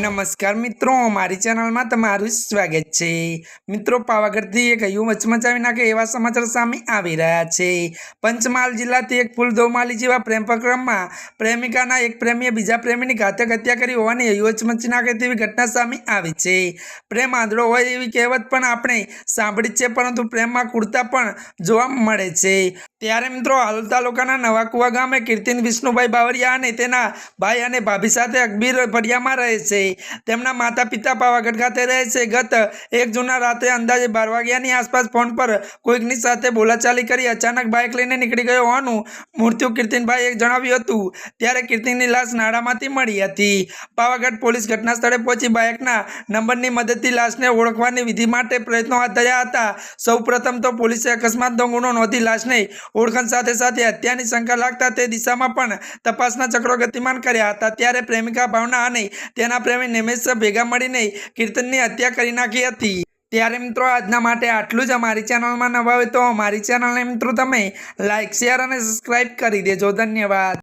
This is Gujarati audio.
નમસ્કાર મિત્રો, મારી ચેનલમાં તમારું સ્વાગત છે. મિત્રો, પાવાગઢથી એક હયું મચમચાવી નાખે એવા સમાચાર સામે આવી રહ્યા છે. પંચમહાલ જિલ્લાથી એક ફૂલ ધોમાલી જેવા પ્રેમ પ્રક્રમમાં પ્રેમિકાના એક પ્રેમીએ બીજા પ્રેમીની ઘાતક હત્યા કરી હોવાની હયું વચમચી નાખે તેવી ઘટના સામે આવી છે. પ્રેમ આંધળો હોય એવી કહેવત પણ આપણે સાંભળી છે, પરંતુ પ્રેમમાં કુર્તા પણ જોવા મળે છે. ત્યારે મિત્રો હાલ તાલુકાના નવાકુવા ગામે કીર્તિન વિષ્ણુભાઈ બાવરિયા અને તેના ભાઈ અને ભાભી સાથે અકબીર ફરિયામાં રહે છે. તેમના માતા પિતા પાવાગઢ ખાતે રહે છે. ગત એક જૂના રાત્રે અંદાજે બાર વાગ્યાની આસપાસ ફોન પર કોઈકની સાથે બોલાચાલી કરી અચાનક બાઇક લઈને નીકળી ગયો હોવાનું મૃત્યુ કીર્તિનભાઈએ જણાવ્યું હતું. ત્યારે કીર્તિનની લાશ નાળામાંથી મળી હતી. પાવાગઢ પોલીસ ઘટના સ્થળે પહોંચી બાઇકના નંબરની મદદથી લાશને ઓળખવાની વિધિ માટે પ્રયત્નો હાથ ધર્યા હતા. સૌપ્રથમ તો પોલીસે અકસ્માતનો ગુનો નોંધી લાશને ઓળખાણ સાથે સાથે હત્યાની શંકા લાગતા તે દિશામાં પણ તપાસના ચક્રો ગતિમાન કર્યા હતા. ત્યારે પ્રેમિકા, ભાવના અને તેના પ્રેમી નિમેશ ભેગા મળીને કીર્તનની હત્યા કરી નાખી હતી. ત્યારે મિત્રો આજના માટે આટલું જ. અમારી ચેનલમાં નવા હોય તો અમારી ચેનલને મિત્રો તમે લાઇક શેર અને સબસ્ક્રાઈબ કરી દેજો. ધન્યવાદ.